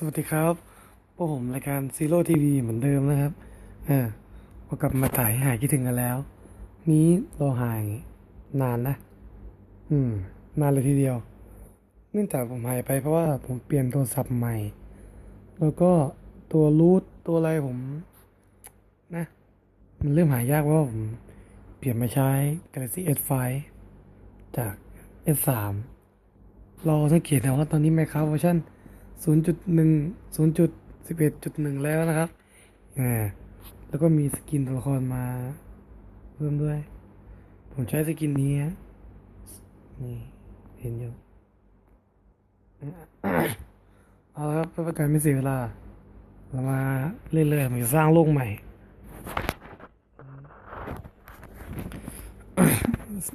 สวัสดีครับพวกผมรายการซีโร่ทีวีเหมือนเดิมนะครับ อ่าพอกลับมาถ่ายหายคิดถึงกันแล้ว นี้เราหายนานนะ อืม นานเลยทีเดียว เนื่องจากผมหายไปเพราะว่าผมเปลี่ยนโทรศัพท์ใหม่ แล้วก็ตัวรูทตัวอะไรผม นะ มันเริ่มหายากเพราะว่าผมเปลี่ยนมาใช้ Galaxy S5 จาก S3 เราสังเกตนะว่าตอนนี้ Minecraft เวอร์ชัน 0.1 0.11.1 แล้วนะครับอ่าแล้วก็มีสกินตัวละครมาเพิ่มด้วย ผมใช้สกินนี้ฮะนี่เห็นอยู่เอาละครับเพื่อป็นการไม่เสียเวลา เรามาเรื่อยๆมันจะสร้างโลกใหม่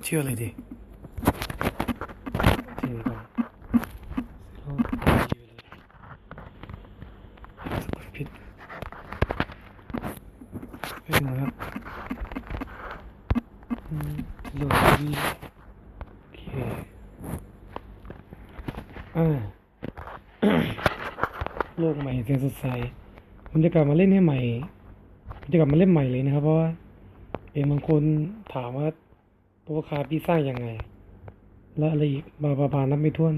เชื่อเลยดิเชื่อก่อนโลกเชื่อเลยสะกดผิดไม่รู้ครับอืมโลกนี้โอเคอ่า โลก ใหม่ผมจะกลับมาเล่นให้ใหม่ผมจะกลับมาเล่นใหม่เลยนะครับ เพราะว่าเองบางคนถามว่าตัวคาพี่สร้างยังไง และอะไรอีกบาบาบานับไม่ถ้วน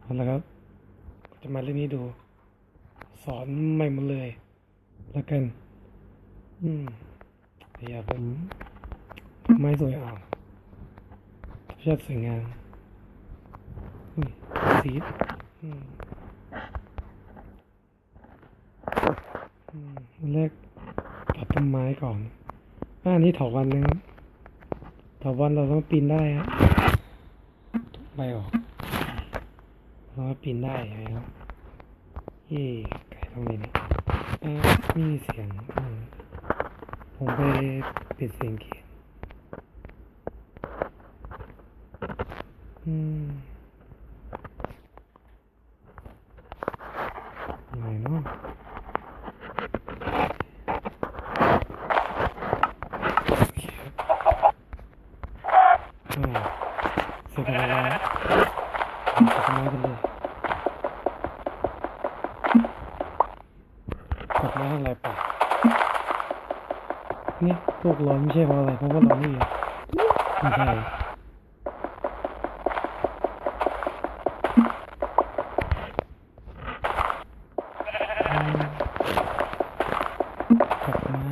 เอาละครับ จะมาเล่นนี้ดู สอนใหม่หมดเลย แล้วกัน อืมอย่าผมไม้สวยอ่าวชาติสวยงามสีอืม อืมอัน แรกตัดต้นไม้ก่อนอะอันนี้เถาวันนะครับถาวันเราต้องปีนได้ฮะทุกใบออกเราปีนได้ใช่ครับเย่ไก่ตรงนี้เนี่ยอ่ามีเสียงผมไปปิดเสียงเขียนอืมยังไงเนาะ โอเคครับอ่าเสร็จแล้วแล้วตัดไม้กันเลย ตัดไม้ทำลายป่านี่พวกร้อนไม่ใช่เพราะอะไรเพราะว่าเราไม่ไม่ใช่อืมตัดไม้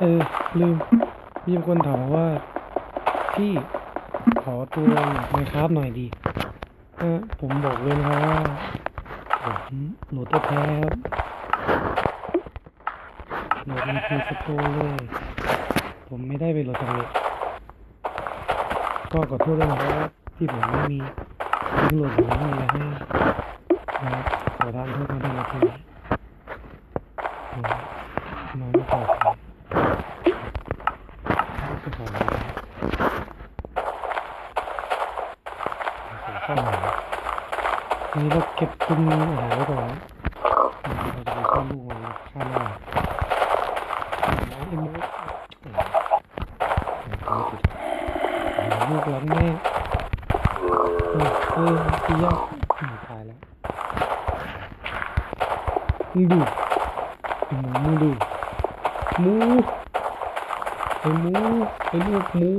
เออ ลืม มีคนถามว่า พี่ขอตัวไมครับหน่อยดีอะผมบอกเลยนะครับว่าผมโหลดแท้ครับ ดในคือสโตร์เลย ผมไม่ได้ไปโหลดจากเน็ตก็ขอโทษด้วยนะครับที่ผมไม่มีลิงก์โหลดผมไม่อะไรให้นะครับขอทานโทษมาด้วยนะทีผมมาไม่พอใจก็พอข้าวหนี่เราเก็บตุนอาหารไว้ก่อนเราจะไปข้าวลูกมันข้าวหน้าไอ้มุกลูกหลังแม่เออเออพี่ยากตายแล้วมึงดูไอ้หมูมึงดูหมู ไอ้หมู ไอ้ลูกหมู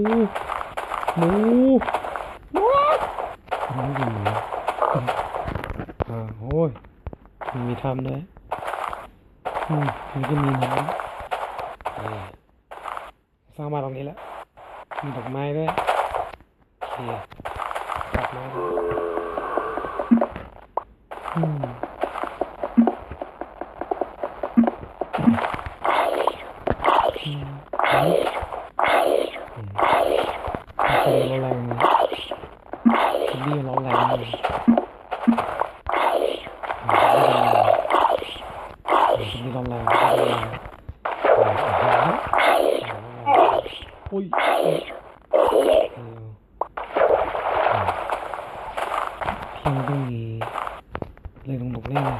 หมูหมูอันนี้เป็นหมูอ่าโอ้ยมีทำด้วยอืมมันก็มีน้ำเออสร้างมาตรงนี้แล้วมีดอกไม้ด้วยโอเคตัดไม้อืมอืมอืม คนร้องแรงนะคิดดี้ร้องแรงเลยคิดดี้ร้องแรงคิดดี้ร้องแรงโอ้ยพี่มันต้องมีเลยลงบกแน่เลย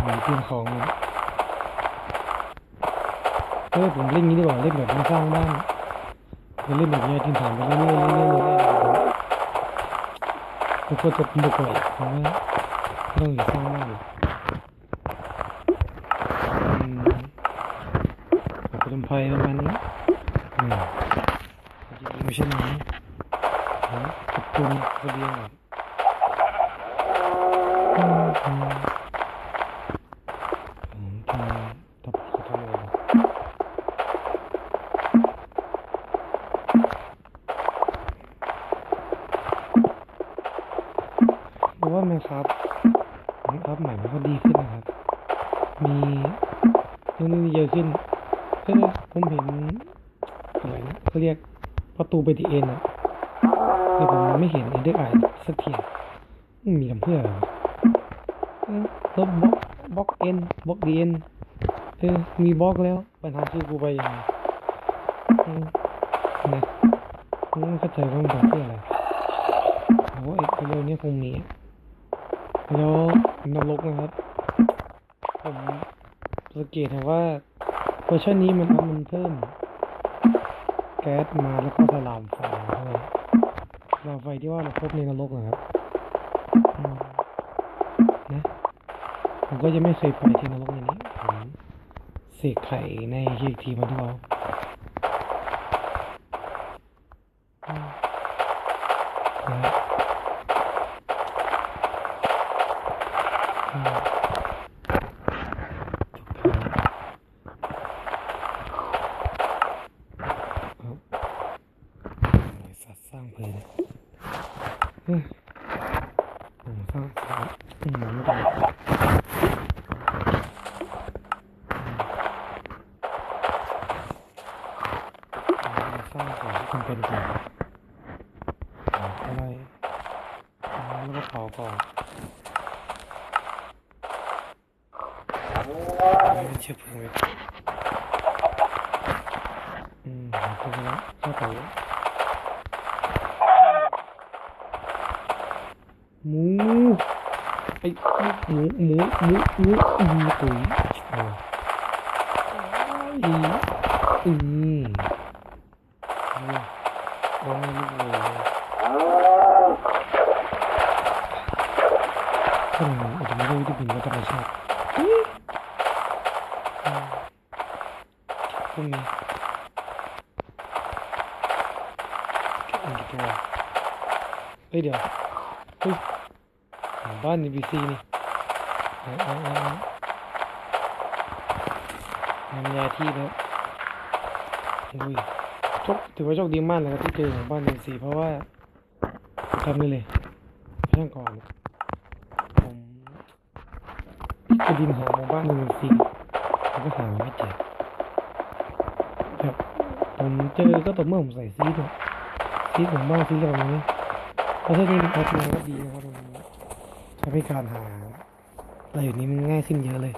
เหมือนเตรียมของเลย เออผมเล่นงี้ดีกว่าเล่นแบบไม่สร้างบ้านจะเล่นแบบนี้กินผ่านไปเรื่อยๆเรื่อยๆเรื่อยๆ กูควรจะบุกไปอีกเพราะว่าไม่ต้องอยู่สร้ ไปดีเอ็นอะแต่ผมไม่เห็นเอ็นเดอร์ไอสักทีมันมีทำเพื่ออะไรวะเออลบบล็อกบล็อกเอ็นบล็อกดีเอ็นเออมีบล็อกแล้ว ปัญหาคือกูไปยังไงอืมนะผมไม่เข้าใจว่ามันทำเพื่ออะไรโอ้ยเร็วๆนี้คงมีแล้วนรกนะครับ ผมสังเกตเห็นว่าเวอร์ชันนี้มันมันเพิ่ม แก๊สมาแล้วก็สลามไฟมาด้วยสลามไฟที่ว่าเราพบในนรกนะครับนะผมก็จะไม่เคยไปที่นรกในนี้ผมเสกไข่ในเฮกทีมาทุกเอาอืมนะครับ อืมครับไอ้สัตว์สร้างเพลินเฮ้ยโอ้สร้างสร้างอืมไม่ได้สร้างก่อนที่มันเป็นก่อนอะไรแล้วก็เผาก่อน ไม่เชื่อเพลิงเลยอืมหาตัวแล้วเข้าไปหมู ไบินว่าธรรมชาติอืมพรุ่งนี้อันกี่ตัวเฮ้ยเดี๋ยวเฮ้ยหมู่บ้าน NPC นี่เอาเอาเอาเอาทำยาที่แล้วอุ้ยโชคถือว่าโชคดีมากเลยครับที่เจอหมู่บ้าน NPC เพราะว่าทำได้เลยช่างก่อนผมไปดินหาหมู่บ้าน NPC ผมก็หาไม่เจอครับผมเจอก็ต่อเมื่อผมใส่ซีดเนี่ยซีดผมบ้างซีดอะไรนี้เพราะถ้านี่พัฒนาก็ดีนะครับผม ทำให้การหาอะไรอยู่นี้มันง่ายขึ้นเยอะเลย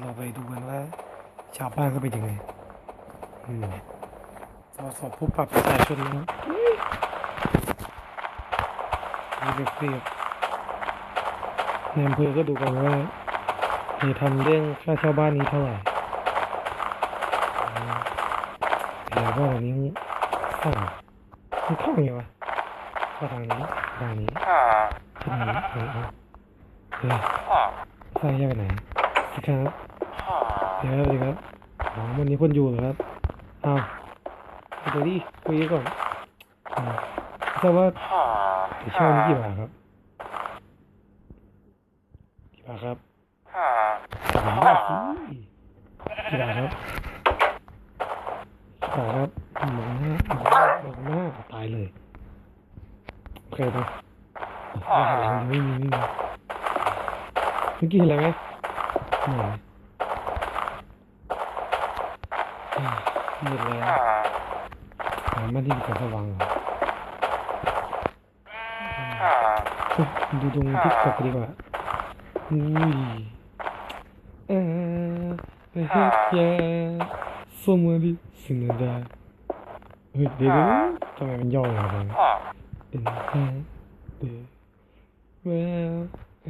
เราไปดูกันว่า ชาวบ้านเขาเป็นยังไงสอบสอบผู้ปรับประชาชนนะครับนี่เปรียบในอำเภอก็ดูกันว่าจะทำเรื่องค่าเช่าบ้านนี้เท่าไหร่อืมเดี๋ยวว่าวันนี้ข้ามันเข้าไงวะ เข้าทางนี้ทางนี้ทางนี้เออเออเออสร้างแยกไปไหนสิครับเดี๋ยวครับเดี๋ยวครับอ๋อวันนี้คนอยู่เหรอครับอ้าวไปดูดิคุยกันก่อนอืมทราบว่าจะเช่านี้กี่บาทครับกี่บาทครับผมว่าสิกีฬาครับกีฬาครับหมองหน้าหมองหน้าหมองหน้าตายเลย โอเคไปว่าหลังไม่มีไม่มีเมื่อกี้เห็นอะไรไหมไม่เห็นอ่ามืดแล้วหาบ้านที่มีแสงสว่างเหรอเอ้ยดูตรงที่กดดีกว่าอุ้ยเออเฮ้ยยาสมาดิสินาดาเฮ้ยเดี๋ยวเดี๋ยวทำไมมันย่อลงมาเอ็นฮะเดี๋ยว แวว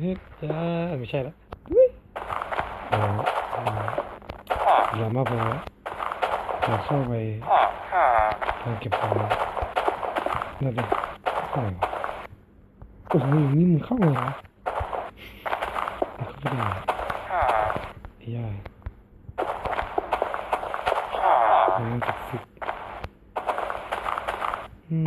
เฮ้ยยาไม่ใช่ละอุ๊ยอ๋ออย่ามาพอจะเข้าไปทางเก็บของนั่นเองโอ้โหโอ้โหอย่างนี้มึงเข้าเหรอมึงเข้าไปได้ไงไอ้ย่ามันศักดิ์สิทธิ์อืม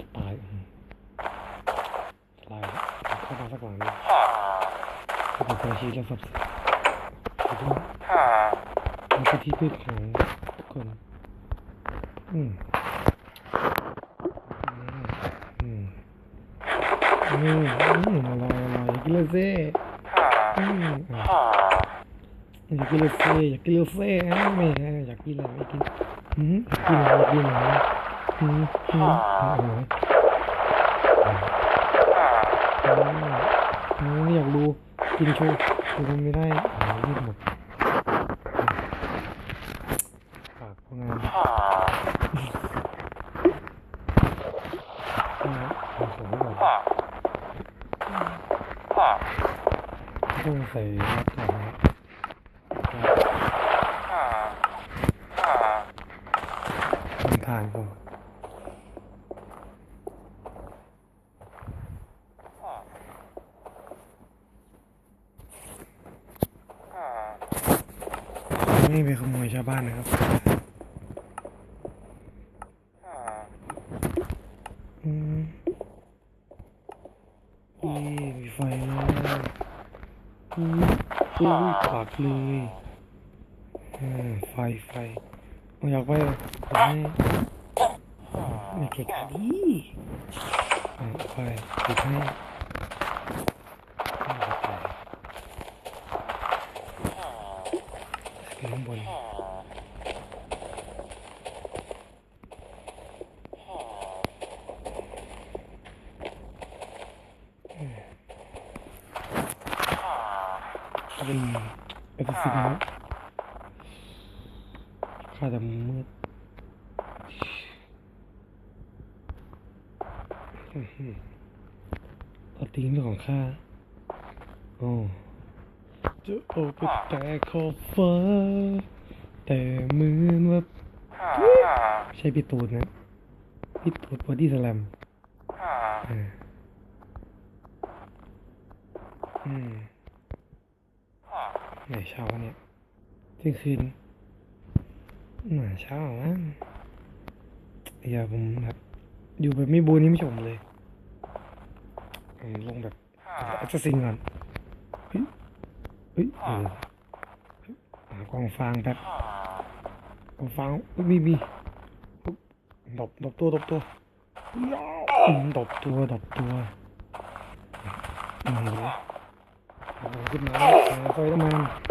เป็นประชีและทรัพย์สินขอโทษมันคือที่พึ่งของทุกคน อืม อืม อืมอืมอร่อยอร่อยอยากกินเลยสิอืมอะอยากกินเลยสิอยากกินเลยสิอ่ไม่อยากกินอะไรไม่กินอืมกินอะไรกินอะไรอืมอืมอร่อยอืมอยากดู กินโชว์ดูทำไม่ได้อ่ารีบหมดฝากพวกงานอ่าเอาของไว้ก่อนต้องใส่รับก่อนนะครับทำทานก่อนไม่ไปขโมยชาบ้านนะครับอืมนี่มีไฟแล้วอืมอุ้ยปากเลยอืมไฟไฟไม่อยากไปเลยไม่ไม่เกะกะดีอ่าไฟให้ไม่เข้าใจขึ้นข้างบนเป็น เป็นสิ่งนี้ข้าจะมืดอื้อหือเอาตีนเป็นของข้า โอ้จะโอบไปแต่ขอบฟ้า แต่เหมือนว่าไม่ใช่พี่ตูนนะพี่ตูนบอดี้สแลมอ่าอืมไหน เช้าเนี่ยเที่ยงคืนหน่าเช้ามั้งอย่าผมแบบอยู่แบบไม่บูนี่ไม่ชมเลย ลงแบบอัศซิงก่อนเฮ้ยเฮ้ยออหากองฟางแบบกองฟางมีมีดบดบตัวดบตัวดบตัวดบตัวอืมขึ้นมาเอาไฟน้ำมัน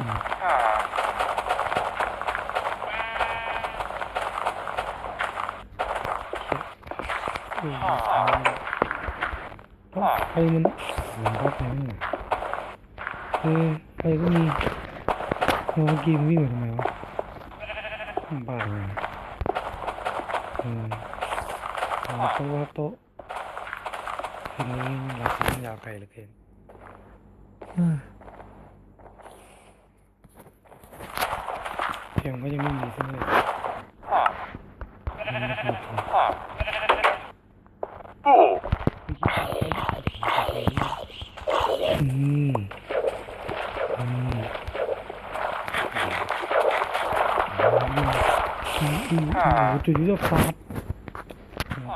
ลยนะตียากครับอ่าเดี๋ยวมันขึ้นมาอันนี้ดิอืมให้เจอนะอืมอืมอ่ามันไฟไม่คนอยู่ก็อือไฟก็ไปไม่ไหนเออไฟก็มีเมื่อกี้มันวิ่งมาทำไมวะบ้าเลยเออเอาโต๊ะโต๊ะทีนี้เราจะยาวไกลเหลือเกินอ่า ก็ยังไม่มีใช่ไหมอืมอืมอืมอืมโอ้โหจุดยุทธศาสตร์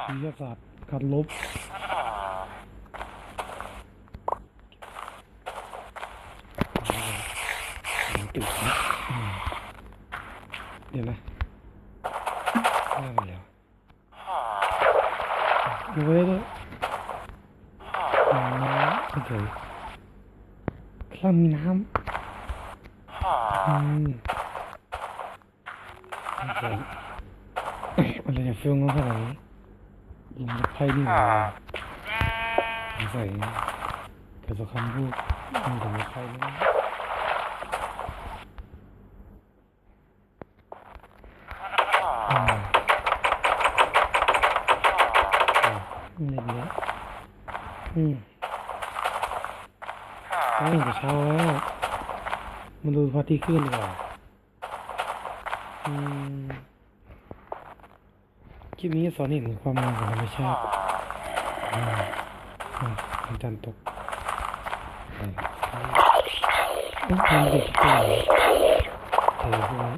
จุดยุทธศาสตร์การลบติดนะอืมเดี๋ยวนะว่าไปแล้วดูไว้ด้วยอ๋อโอเคข้างล่างมีน้ำอืมโอเคเอ้ยอะไรจะเฟื่องขนาดนี้ยิงรถไฟนี่หว่าสงสัย เกิดจากคำพูดยิงถึงรถไฟนี่นะอืมอ่เล่นเยอะอืมเอ้ยจะเช้าแล้วมาดูพระอาทิตย์ขึ้นดีกว่าอืมคลิปนี้สอนเห็นถึงความงามของธรรมชาติอืมอะพระจันทร์ตกไป เอ้ยมันเด็กที่ไหนเธอพวกนี้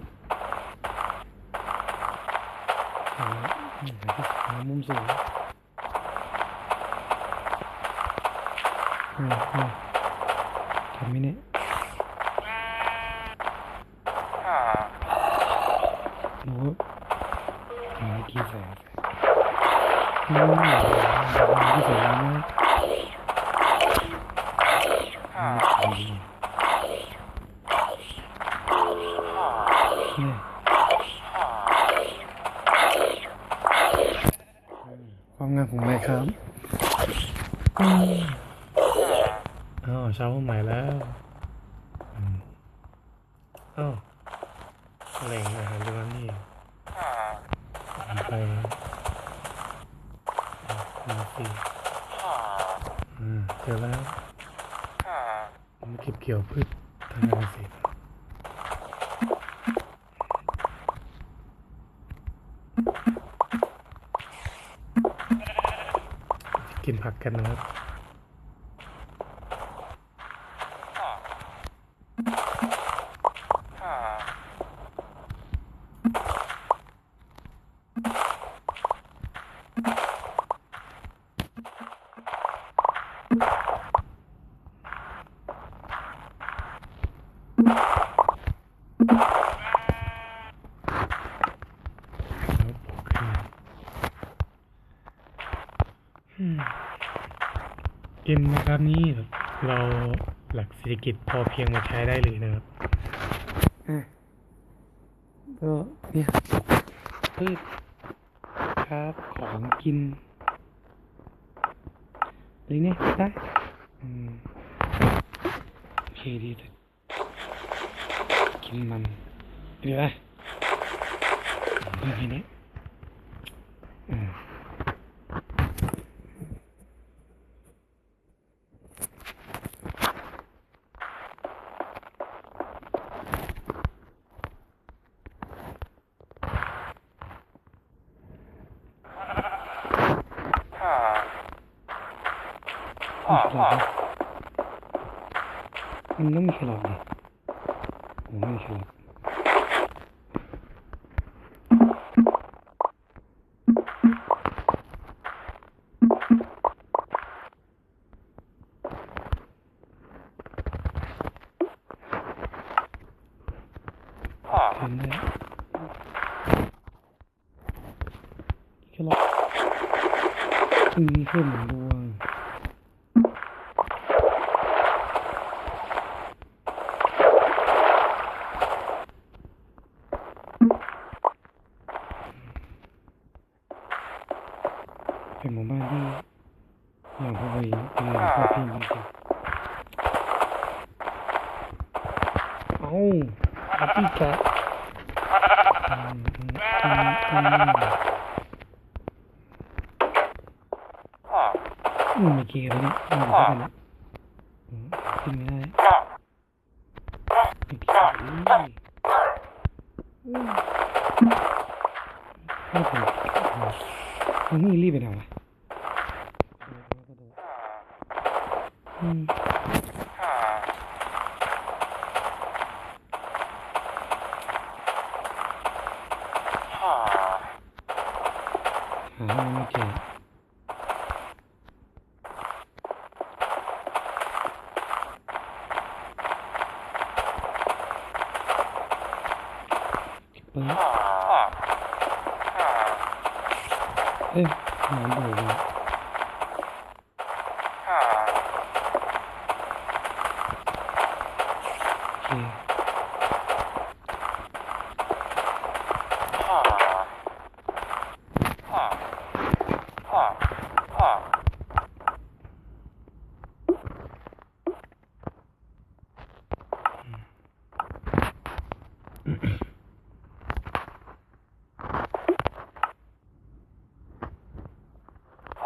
หาหามุมสูงอืมอืมทำไหมเนี่ยโน้ตหากี่แสนอืมหากี่แสนนะอืมดีเนี่ยความงามของแม่ครับอืมอ้าวเช้าใหม่แล้วอืมอ้าวอะไรอย่างเงี้ยอาหารเรือนี่ไปนะอะมาสิอืมเจอแล้วมาเก็บเกี่ยวพืชทางการเกษตรกินผักกันนะครับ ครับโอเคอืม เอ็มนะครับนี่เราหลักเศรษฐกิจพอเพียงมาใช้ได้เลยนะครับอะก็เนี่ยพืชครับของกินอะไรเนี่ยได้อืมโอเคดีแต่กินมันเดี๋ยวนะเพื่อนนี้อืม มีแ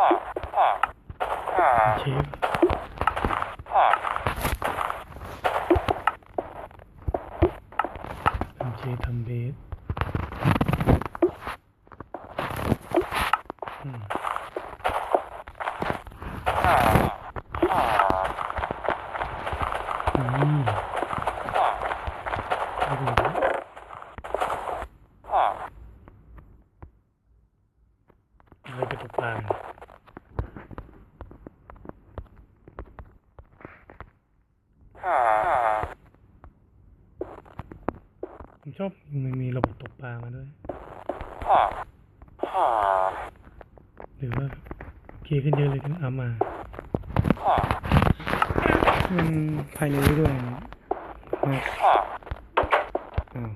啊啊啊！ มันภายในยด้วยครับอ้า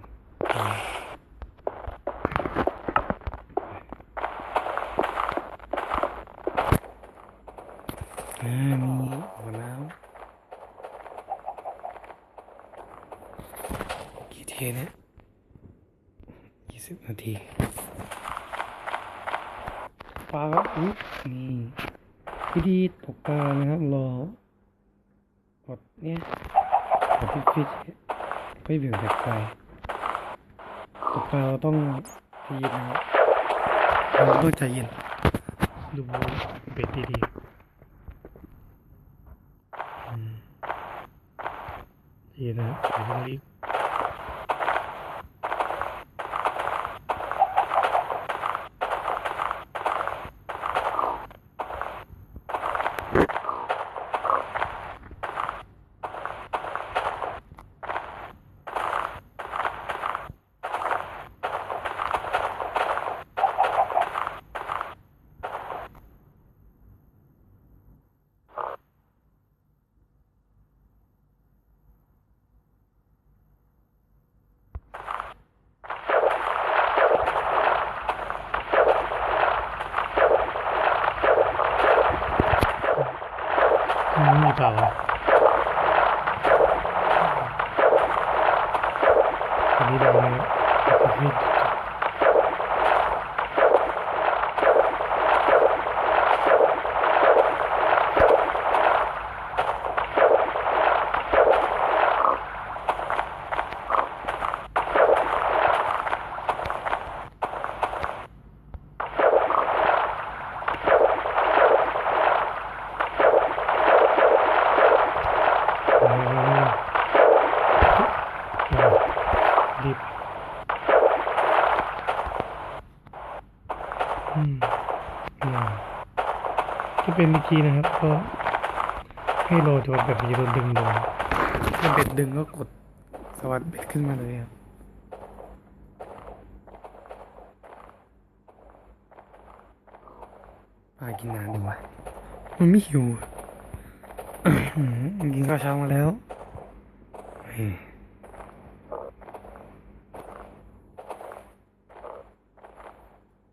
็มอีกทีนะครับ ก็ให้โหลโดแบบนี้โดนดึงโดนถ้าเบ็ดดึงก็กดสวัสดเบ็ดขึ้นมาเลยครับปลากินนานดีวะมันไม่หิวกินข้าวเช้ามาแล้ว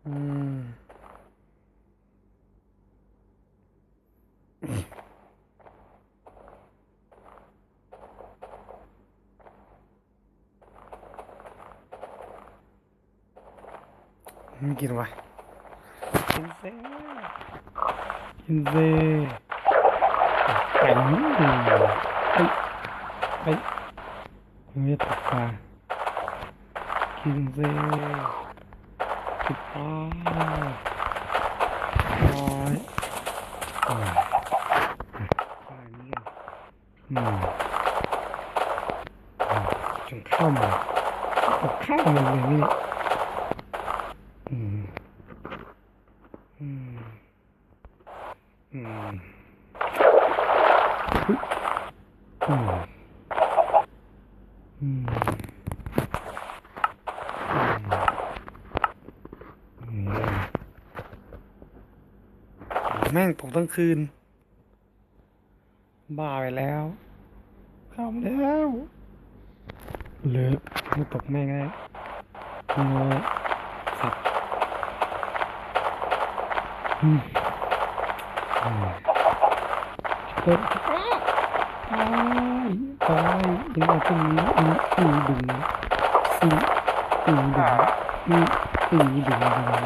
อืม Get away. Kinsey. Kinsey. Caindo. Ai. Ai. Não tocar. Kinsey. Que pá. Ai. Ai. Hum. Hum. Calma. Calma, menina. อืมอืมอืมแม่งตกทั้งคืน บ้าไปแล้วเข้ามาแล้วเลิกไม่ตกแม่งแล้วเงยสับอืมอืม เฮ้ยตายตายยังไงตรงนี้อีอีดึงอีอีดึงอีอีดึงดึง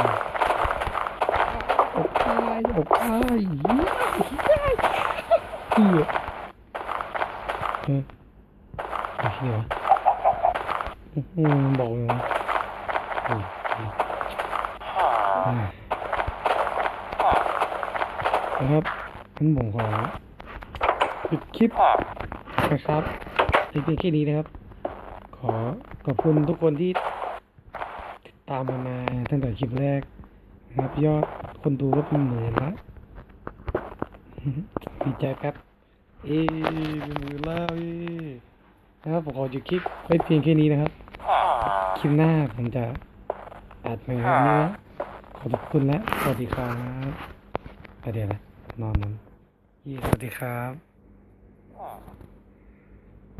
อกตายอกตายเหี้ยเออไอ้เหี้ยวะอืมบอกเลย นะครับงั้นผมขอปิดคลิปนะครับเพียงแค่นี้นะครับ ขอขอบคุณทุกคนที่ติดตามมามาตั้งแต่คลิปแรกนะครับ ยอดคนดูก็เป็นหมื่นละดีใจครับ เอ้เป็นหมื่นแล้วเอ้นะครับผมขอหยุดคลิปไว้เพียงแค่นี้นะครับ คลิปหน้าผมจะอัดใหม่นนี้นะขอบคุณและสวัสดีครับอะเดี๋ยวนะ นอนมันสวัสดีครับ